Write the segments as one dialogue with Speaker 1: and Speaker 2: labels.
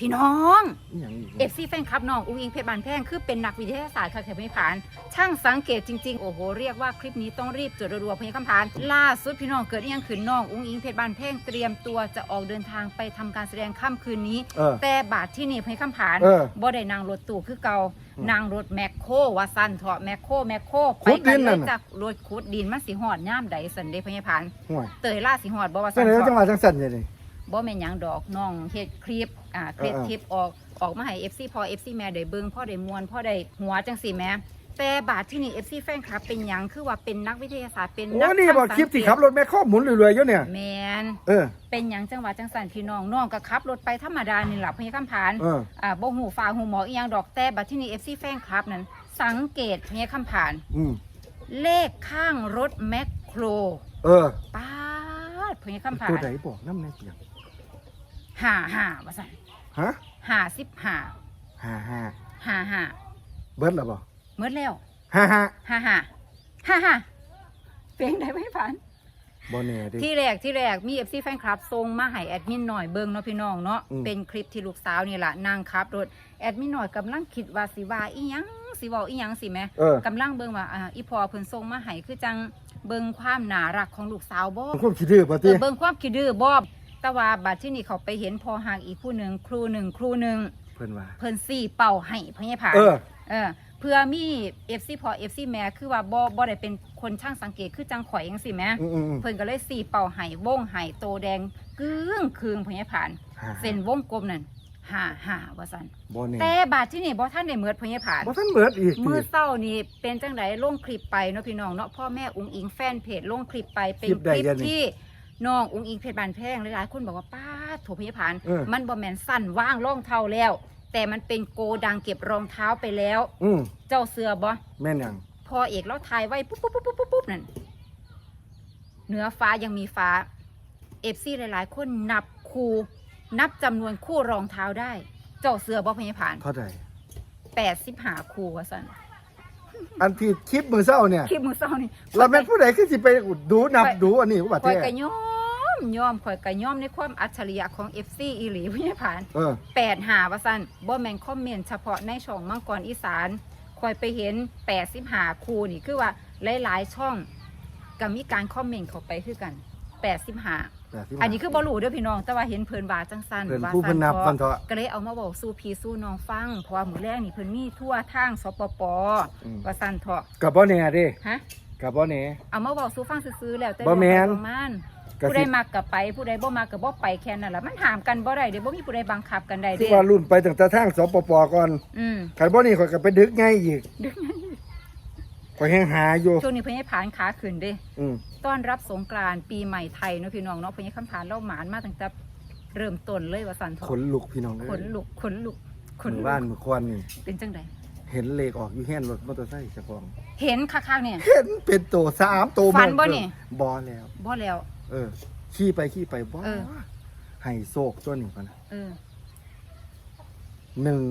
Speaker 1: พี่น้อง
Speaker 2: อหย่างอีก
Speaker 1: เอฟซีแฟนคลับน้องอุ้งอิงเพชรบานแพงคือเป็นนักวิทยาศาสตร์ค่ะแขกไม่ผ่าน ช่างสังเกตจริง ๆ โอ้โห เรียกว่าคลิปนี้ต้องรีบจดรัวๆเพลงคำผ่าน ล่าสุดพี่น้องเกิดอหยังขืนน้องอุ้งอิงเพชรบานแพงเตรียมตัวจะออกเดินทางไปทำการแสดงค่ำคืนนี้
Speaker 2: เออ
Speaker 1: แต่บาทที่นี่เพลงคำผ่าน
Speaker 2: เออ
Speaker 1: บ่ได้นั่งรถตู้คือเก่า
Speaker 2: อืม
Speaker 1: นั่งรถแมคโครว่าสั้นเถาะแมคโครแมคโคร
Speaker 2: ขุดดิน
Speaker 1: เล
Speaker 2: นั่
Speaker 1: ย
Speaker 2: นน่ะ
Speaker 1: จากรถขุดดินมันสิหอดย่ามใดสันเดเพญผ่าน
Speaker 2: ห่วย
Speaker 1: เตยล่าสิหอดบ่ว่า
Speaker 2: จั
Speaker 1: สั้
Speaker 2: ง
Speaker 1: น
Speaker 2: ได๋จัง
Speaker 1: เถาะ
Speaker 2: หวะจังสั่นอย่างนี้
Speaker 1: บ่แม่นหยังดอกน้องเฮ็ดคลิปอ่าคลิป
Speaker 2: เออ
Speaker 1: คลิปออกออกมาให้ FC พอ FC แม่ได้เบิ่งพ่อได้มวนพ่อได้หัวจังสิแม่แต่บาทที่นี่ FC แฟนคลับเป็นหยังคือว่าเป็นนักวิทยาศาสตร์เป็น
Speaker 2: โอ้
Speaker 1: นัก
Speaker 2: นี่บอกคลิปที่ขับรถแม่ข้อหมุนเรื่อยๆอยู่เนี่ย
Speaker 1: แมน
Speaker 2: เออ
Speaker 1: เป็นหยังจังหวะจังสันพี่น้องน้องก็ขับรถไปธรรมดานี่ล่ะเพิ่นคำผาน
Speaker 2: เออ
Speaker 1: อ่าบ่หูฟ้าหูหมออีหยังดอกแต่บัดที่นี่ FC แฟนคลับนั้น สังเกตเพิ่นคำผาน
Speaker 2: อืม
Speaker 1: เลขข้างรถแมคโคร
Speaker 2: เออ
Speaker 1: ป้าดเพิ่นคำผา
Speaker 2: ตัวน ไหนบอกน้ำในเปียง
Speaker 1: ห้าห้าว่าซั่น
Speaker 2: ฮะ
Speaker 1: ห้าสิบห้า
Speaker 2: ห้าห้า
Speaker 1: ห้าห้า
Speaker 2: เบิดแล้วบ่
Speaker 1: เมื่อแล้ว
Speaker 2: ห้าห้า
Speaker 1: ฮ่าฮ่าฮ่าฮ่าเพลงได้ไหมพัน
Speaker 2: บ่แน่ดิ
Speaker 1: ที่แรกที่แรกมีเอฟซีแฟนคลับส่งมาให้แอดมินหน่อยเบิ่งเนาะพี่น้องเนาะ
Speaker 2: อืม
Speaker 1: เป็นคลิปที่ลูกสาวนี่แหละนางขับรถแอดมินหน่อยกำลังคิดว่าสิว่าอีหยังสิเว้าอีหยังสิแหม่
Speaker 2: เออ
Speaker 1: กำลังเบิ่งว่าอ่าอีพอเพิ่นส่งมาให้คือจังเบิ่งความน่ารักของลูกสาวบ่
Speaker 2: มันความคิดดื้อป่ะ
Speaker 1: เอ
Speaker 2: ติ
Speaker 1: อเบิ่งความคิดดื้อบ่ แต่ว่าบัดที่นี่เขาไปเห็นพอหางอีกผู้หนึ่งครูหนึ่งครูหนึ่ง
Speaker 2: เพิ่นว่า
Speaker 1: เพิ่นสี่เป่าให้พะยาผา
Speaker 2: เออ
Speaker 1: เออเพื่อมีเอฟซีพอเอฟซีแม่คือว่าบ่บ่ได้เป็นคนช่างสังเกตคือจังข่อยจังซี่แหม่
Speaker 2: อืมอืมอืม
Speaker 1: เพิ่นก็เลยสี่เป่าไห้วงไห้โตแดงกึ้งคืงพญาผ่าน
Speaker 2: ห้า
Speaker 1: เส้นวงกลมนั่นห้าห้าว่าซั่น
Speaker 2: บ่แน่
Speaker 1: แต่บาดที่นี่บ่ท่านได้เหมือดพญาผ่าน
Speaker 2: บ่ทันเบิดอีก
Speaker 1: มือ
Speaker 2: ติ
Speaker 1: เศร้านี่เป็นจังไดลงคลิปไปเนาะพี่น้องเนาะพ่อแม่อุงอิงแฟนเพจลงคลิปไปเป็น
Speaker 2: คลิปใด
Speaker 1: คลิป
Speaker 2: กันนี่
Speaker 1: ที่ น้องอุงอิงเพจบานแพงหลายๆคนบอกว่าป้าดโถพญาผ่าน
Speaker 2: เออ
Speaker 1: มันบ่แม่นสั้นว่างรองเท้าแล้ว แต่มันเป็นโกดังเก็บรองเท้าไปแล้ว
Speaker 2: อืม
Speaker 1: เจ้าเสือบ่
Speaker 2: แม่นหยัง
Speaker 1: พอเอกแล้วถ่ายไว้ปุ๊บปุ๊บปุ๊บปุ๊บปุ๊บปุ๊บนั่นเหนือฟ้ายังมีฟ้าเอฟซีหลายๆ คนนับคูนับจำนวนคู่รองเท้าได้ เจ้าเสือบ่พยาผ่าน
Speaker 2: เท่าใด
Speaker 1: แปดสิบหาคูว่าสัน
Speaker 2: อันที่คลิปมือเช้าเนี่ย
Speaker 1: คลิปมือเศร้านี่
Speaker 2: เราแม่นผู้ใดคือสิไปดูนับดูอันนี้ว่า
Speaker 1: ข่อย
Speaker 2: แท้
Speaker 1: กระย่อ มย่อมข่อยกระย่อมในความอัจฉริยะของเอฟซีอีหลีพยาผ่าน
Speaker 2: เออ
Speaker 1: แปดหาว่าสันบ่แมนคอมเมนต์เฉพาะในช่องมังกรอีสานข่อยไปเห็นแปดสิบหาคูนี่คือว่าหลายๆช่องก็มีการคอมเมนต์เข้าไปคือกันแปดสิบหา
Speaker 2: 85
Speaker 1: อันนี้คือบอลูเด้อพี่น้อง แต่ว่าเห็นเพิ่นว่าจังสัน
Speaker 2: เพิ่น
Speaker 1: ว่า
Speaker 2: ผู้เพิ่นนับ
Speaker 1: พอ
Speaker 2: ฟันเถาะ
Speaker 1: ก็เลยเอามาบอกสู้พี่สู้น้องฟัง เพราะว่ามื้อแรกนี่เพิ่นมีทั่วทางสปป
Speaker 2: อืม
Speaker 1: ว่าซั่นเถาะ
Speaker 2: กับบ่แน่เด้
Speaker 1: ฮะ
Speaker 2: กับบ่แน่
Speaker 1: เอามาบอกสู้ฟังซื่อๆแล้วแต่
Speaker 2: บ่แม่น
Speaker 1: เรื่องของมัน
Speaker 2: ก็
Speaker 1: ผู้
Speaker 2: สิ
Speaker 1: ใดมักก็ไปผู้ใดบ่มักก็บ่ไปแค่นั้นล่ะมันห้ามกันบ่ได้เด้บ่มีผู้ใดบังคับกันได้
Speaker 2: คือ
Speaker 1: เด้
Speaker 2: ว่ารุ่นไปตั้งแต่ทางสปปก่อน
Speaker 1: อืม
Speaker 2: คันบ่นี่ข่อยก็ไปดึกไงอีกข่อยแฮงหาอยู่
Speaker 1: ช่วงนี้เพิ่นให้ผ่านขาขึ้นเด้
Speaker 2: อืม
Speaker 1: ต้อนรับสงกรานต์ปีใหม่ไทยเนาะพี่น้องเนาะเพิ่นให้คำผ่านเล่าหมานมาตั้งแต่เริ่มต้นเลยว่าซั่นเถาะ
Speaker 2: ขนลุกพี่น้องเอ้ย
Speaker 1: ขนลุกขนลุกขน
Speaker 2: หมู่
Speaker 1: ลุ
Speaker 2: บ้าน
Speaker 1: ก
Speaker 2: เมื่อควานนี่
Speaker 1: เป็นจังได
Speaker 2: เห็นเลขออกอยู่แฮนรถมอเตอร์ไซค์เจ้าของ
Speaker 1: เห็นคักๆเนี่ย
Speaker 2: เห็นเป็นโตสามโต
Speaker 1: ฝันบ่นี่
Speaker 2: บ่แล้ว
Speaker 1: บ่แล้ว
Speaker 2: เออ ขี่ไปขี่ไปบ่
Speaker 1: เออ
Speaker 2: ให้โศกตัวนี้ก่อนนะ
Speaker 1: เออ
Speaker 2: หนึ่ง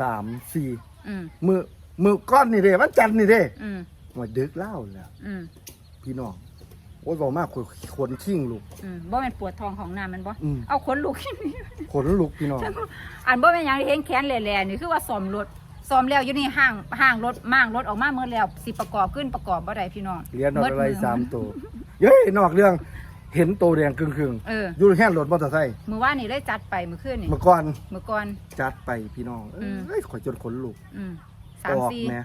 Speaker 2: สามสี่
Speaker 1: อืม
Speaker 2: มือมือก้อนนี่เด้วันจันทร์นี่เด้
Speaker 1: อืม
Speaker 2: มาดึกเล่าแล้ว
Speaker 1: อืม
Speaker 2: พี่น้องโอ้ยบอกมากขนขนชิ่งลูก
Speaker 1: อืมบ่แม่นปวดท้องของน้ำมันบ่
Speaker 2: อืม
Speaker 1: เอาขนลุก
Speaker 2: ขนลุกพี่น้อง
Speaker 1: อันบ่แม่นหยังที่เห็นแขนแหล่ๆนี่คือว่าซ่อมรถซ่อมแล้วอยู่นี่ห้างห้างรถม่างรถออกมาเมื่อแล้วสิประกอบขึ้นประกอบบ่ได้พี่น้อง
Speaker 2: เรียนนอกอะไร
Speaker 1: ดมื
Speaker 2: สามตัวเย้ยนอกเรื่อง เห็นโตแดงครึ่ง
Speaker 1: เออ
Speaker 2: ๆอยู่แค่รถมอเตอร์ไซค์
Speaker 1: มื้อวานนี่ได้จัดไปมื้อคืนนี่
Speaker 2: เมื่อก่อน
Speaker 1: มื้อก่อน
Speaker 2: จัดไปพี่น้อง
Speaker 1: อืม
Speaker 2: เอ้ยขอยจนขนลุก
Speaker 1: อืม
Speaker 2: ออก
Speaker 1: 3 4
Speaker 2: แหม่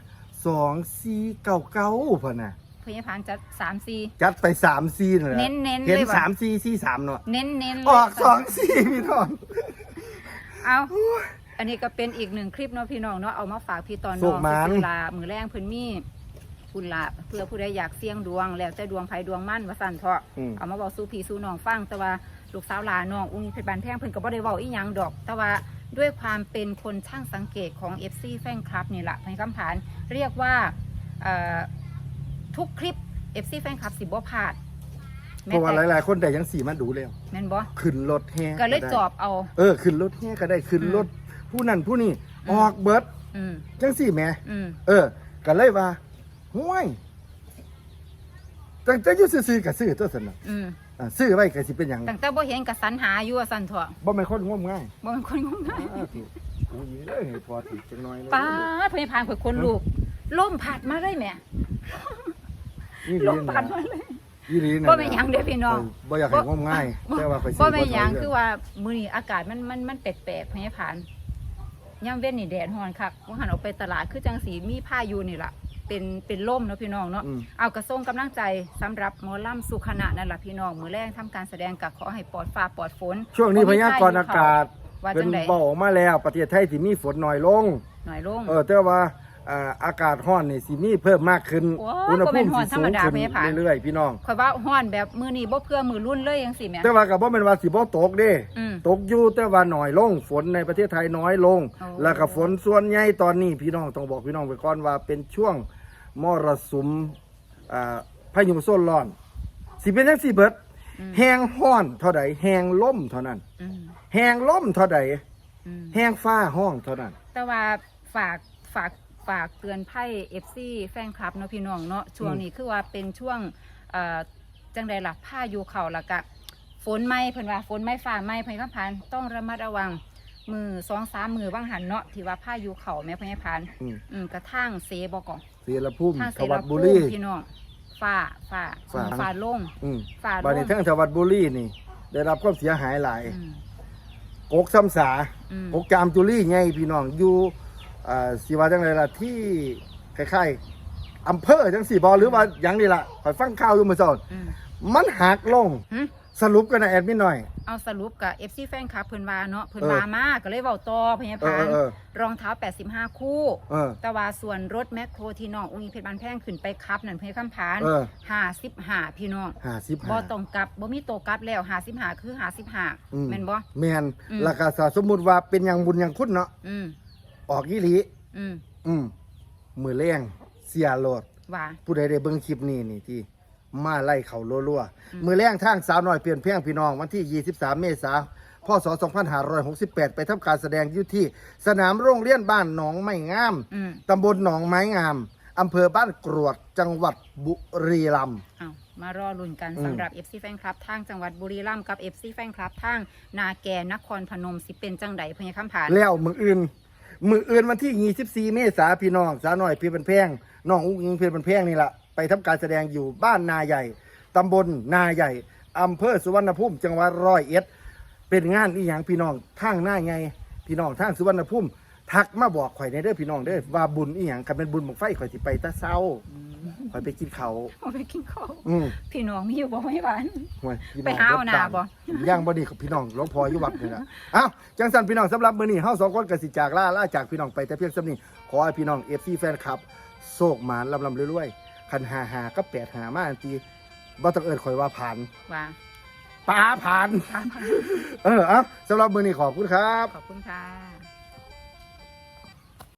Speaker 2: สองสี่เก้าเก้าพะน่ะ
Speaker 1: พยาพานจัด3 4
Speaker 2: จัดไปสามสี่นั่นแหละ
Speaker 1: เน้นๆ
Speaker 2: เห็น
Speaker 1: เลยว่ะ
Speaker 2: สามสี่สี่สามเนาะ
Speaker 1: เน้นๆเน้น
Speaker 2: ออกสองสี่พี่น้อง
Speaker 1: เอาอันนี้ก็เป็นอีกหนึ่งคลิปเนาะพี่น้องเนาะเอามาฝากพี่ตอน
Speaker 2: สุ
Speaker 1: น้อง
Speaker 2: กหมาน
Speaker 1: ซื้อลามือแรงเพิ่นมี คุณลาเพื่อผู้ใดอยากเสี่ยงดวง แล้วแต่ดวงไผดวงมั่นว่าสั่นเถาะ
Speaker 2: อืม
Speaker 1: เอามาบอกสู้พี่สู้น้องฟังแต่ว่าลูกสาวหลานน้องอุ้งอิงเพชรบานแพงเพิ่นก็บ่ได้เว้าอีหยังดอก แต่ว่าด้วยความเป็นคนช่างสังเกตของ FC แฟนคลับนี่แหละในคำผานเรียกว่าเอ่อทุกคลิป FC แฟนคลับสิบ่พลาด
Speaker 2: เพราะว่าหลายๆ คนแต่ยังสี่มาดูแล้ว
Speaker 1: แม่นบ่
Speaker 2: ขึ้นรถแห่
Speaker 1: ก็เลย
Speaker 2: ได้
Speaker 1: จอบเอา
Speaker 2: เออขึ้นรถแห่ก็ได้ขึ้น
Speaker 1: อืม
Speaker 2: รถ ผู้นั่นผู้นี่
Speaker 1: อืม
Speaker 2: ออกเบิด
Speaker 1: อืม
Speaker 2: จังสี่แหม่
Speaker 1: อืม
Speaker 2: เออ ก็เลยว่า ห้วยจังจะอยู่ซื่อๆกับซื้อตัวสนน่ะ
Speaker 1: อืม
Speaker 2: อ่าซื้อไว้ก็สิเป็นหยัง
Speaker 1: ตั้งแต่บ่เห็นกับสัญหาอยู่ว่าซั่นเถอะ
Speaker 2: บ่แม่นคนงมง่าย
Speaker 1: บ่เป็นคนงมงาย
Speaker 2: อ่าถูกโอ้ยเอ้ยให้พอถือจังน้อยเลย
Speaker 1: ป้าดพยาพานข่อยคนลูกล่มผัดมาเลยแหม่
Speaker 2: นี่
Speaker 1: ล่
Speaker 2: ลี
Speaker 1: ม
Speaker 2: นะ
Speaker 1: ผัดมาเลย
Speaker 2: ยี่ลีนะ
Speaker 1: บ่แม่นหยังเด้อพี่น้อง
Speaker 2: บ่อยากให้งมง่ายแต่ว่าข่อยสิ
Speaker 1: บ่แม่นหยัง
Speaker 2: ถย
Speaker 1: คือว่ามื้อนี้อากาศมันมันมันแปลกๆพยาพานยามเว้นนี่แดดร้อนคักว่าหันออกไปตลาดคือจังสีมีพายุนี่ล่ะ เป็นเป็นลมเนาะพี่น้องเนาะ
Speaker 2: อืม
Speaker 1: เอากระส่งกำลังใจสำหรับหมอลำสุขณะนั่นล่ะพี่น้องมื้อแรกทำการแสดงกับขอให้ปลอดฟ้าปลอดฝน
Speaker 2: ช่วงนี้พยากรณ์อากาศ
Speaker 1: ว่า
Speaker 2: เป็น
Speaker 1: จังได๋
Speaker 2: บอกมาแล้ว ประเทศไทยสิมีฝนน้อยลง
Speaker 1: หน่อยลง
Speaker 2: เออแต่ว่าอ่าอากาศร้อนนี่สิมีเพิ่มมากขึ้น
Speaker 1: โอ้ย
Speaker 2: อุณห
Speaker 1: บ่
Speaker 2: ภู
Speaker 1: เป็น
Speaker 2: มิ
Speaker 1: ร้อ
Speaker 2: สิ
Speaker 1: นธร
Speaker 2: สู
Speaker 1: รม
Speaker 2: ง
Speaker 1: ดา
Speaker 2: ขึ้น
Speaker 1: พยาผ่าน
Speaker 2: เรื่อยๆพี่น้อง
Speaker 1: ข่อยว่าฮ้อนแบบมื้อนี้บ่เพื่อมือรุ่นเลยจังซี่แหม
Speaker 2: แต่ว่าก็บ่แม่นว่าสิบ่ตกเด้
Speaker 1: อืม
Speaker 2: ตกอยู่แต่ว่าน้อยลงฝนในประเทศไทยน้อยลง
Speaker 1: โอ้
Speaker 2: แล้วก็ฝนส่วนใหญ่ตอนนี้พี่น้องต้องบอกพี่น้องไปก่อนว่าเป็นช่วง มรสุมอ่าพายุโซนร้อน สิเป็นจังซี่เบิด
Speaker 1: อืม
Speaker 2: แห้งร้อนเท่าใดแห้งลมเท่านั้น
Speaker 1: อืม
Speaker 2: แห้งลมเท่าใด
Speaker 1: อืม
Speaker 2: แห้งฟ้าห้องเท่านั้น
Speaker 1: แต่ว่าฝากฝากฝากเตือนไพ่ FC แฟนคลับเนาะพี่น้องเนาะช่วงนี้คือว่าเป็นช่วงเอ่อจังใดล่ะผ้าอยู่เขาและกะฝนไหมเพิ่นว่าฝนไหมฟ้าไหมเพิ่นคำพานต้องระมัดระวัง มือสองสามมือว่างหันเนาะที่ว่าผ้าอยู่เขาแม่เพิ่นให้พาน
Speaker 2: อืม
Speaker 1: อืมกระทั่งเสบอกก่อน
Speaker 2: เสียละพุ่ม
Speaker 1: ทางเส
Speaker 2: ทวั
Speaker 1: รา
Speaker 2: ด
Speaker 1: ภู
Speaker 2: บุ
Speaker 1: มิ
Speaker 2: รี
Speaker 1: พี่น้องฟ้าฟ้า
Speaker 2: ฟ้า
Speaker 1: ฟ้าลง
Speaker 2: อืม
Speaker 1: ฟ้าล
Speaker 2: บัดนี้
Speaker 1: ง
Speaker 2: ทั้งทวัดบุรีนี่ ได้รับความเสียหายหลาย
Speaker 1: อืม
Speaker 2: กกซ้ำสา
Speaker 1: อืม
Speaker 2: กกจามจุลีไงพี่น้องอยู่อ่าสิว่าจังไดล่ะที่คล้ายๆอำเภอจังสี่บอหรือว่าหยังนี่ล่ะข่อยฟังข่าวอยู่เมื่อเช้า
Speaker 1: อืม
Speaker 2: มันหักลง
Speaker 1: หึ
Speaker 2: สรุปกันนะแอดมินหน่อย
Speaker 1: เอาสรุปกับ FC แฟนคลับเพิ่นว่าเนาะเพิ่น
Speaker 2: เออ
Speaker 1: ว่ามาก็เลยเว้าต่อพยา
Speaker 2: เอ
Speaker 1: พา
Speaker 2: อนเออ
Speaker 1: รองเท้า 85 คู่
Speaker 2: เออ
Speaker 1: แต่ว่าส่วนรถแมคโครที่น้องอุ้งอิงเพชรบานแพงขึ้นไปครับนั่นเพื่อคำพาน
Speaker 2: เออ
Speaker 1: ห้าสิบห้าพี่น้อง
Speaker 2: ห้าสิบ
Speaker 1: บ่
Speaker 2: ห้า
Speaker 1: ต้องกลับบ่มีโตวกลับแล้วห้าสิบห้าคือห้าสิบห้า
Speaker 2: อืม
Speaker 1: แม่นบ่
Speaker 2: แมน
Speaker 1: อืม
Speaker 2: ราคาสมมุติว่าเป็นอย่างบุญอย่างคุณเนาะ
Speaker 1: อืม
Speaker 2: ออกยี่หลี
Speaker 1: อืม
Speaker 2: อืมมือแรงเสียโลด
Speaker 1: ว่า
Speaker 2: ผู้ใดได้เบิ่งคลิปนี้นี่ที่ มาไล่เขารัว
Speaker 1: อืม
Speaker 2: ๆมือแรงทางสาวน้อยเปลี่ยนเพียงพี่น้องวันที่ 23 เมษายนพศ 2568 ไปทำการแสดงอยู่ที่ สนามโรงเรียนบ้านหนองไม้งาม
Speaker 1: อืม
Speaker 2: ตำบลหนองไม้งามอำเภอบ้านกรวด จังหวัดบุรีรัมย์
Speaker 1: เอามารอลุ้นกัน
Speaker 2: อืม
Speaker 1: สำหรับ FC แฟนคลับทางจังหวัดบุรีรัมย์กับ FC แฟนคลับทางนาแกนครพนมสิเป็นจังใดเพื่อคำพาน
Speaker 2: แล้วมืออื่น มืออื่นวันที่ 24 เมษายนพี่น้องสาวน้อยเพียนแพงน้องอุ้งอิงเพียนแพงนี่แหละ ไปทำการแสดงอยู่บ้านนาใหญ่ตำบลนาใหญ่อำเภอสุวรรณภูมิ จังหวัดร้อยเอ็ด เป็นงานอีหยังพี่น้องทางหน้าไงพี่น้องทางสุวรรณภูมิทักมาบอกข่อยในเด้อพี่น้องเด้อว่าบุญอีหยังกันเป็นบุญบังไฟข่อยสิไปแตะเศร้าข่อยไปกินเขาว
Speaker 1: เอาไปกินข้าว
Speaker 2: อืม
Speaker 1: พี่น้องมีอยู่บ่ไม่หวาน
Speaker 2: ห่วยพี่น้
Speaker 1: ไป
Speaker 2: อง
Speaker 1: หาเอาหน้าบ่
Speaker 2: ย่างบ่ดีกับพี่น้องหลวงพ่ออยู่วัดนี่ล่ะเอ้าจังสันพี่น้องสำหรับมื้อนี้เฮาสองคนก็สิจากลาลาจากพี่น้องไปแต่เพียงส่ำนี้ขอให้พี่น้อง FC แฟนคลับโชคหมานลำๆรวยๆ คัน55ก็85มาอันตีบ่ต้องเอิ้นข่อยว่าผ่าน
Speaker 1: ว่า
Speaker 2: ป้าผ่าน เออเอ้าสำหรับมื้อนี้ขอบคุณครับ
Speaker 1: ขอบคุณค่ะ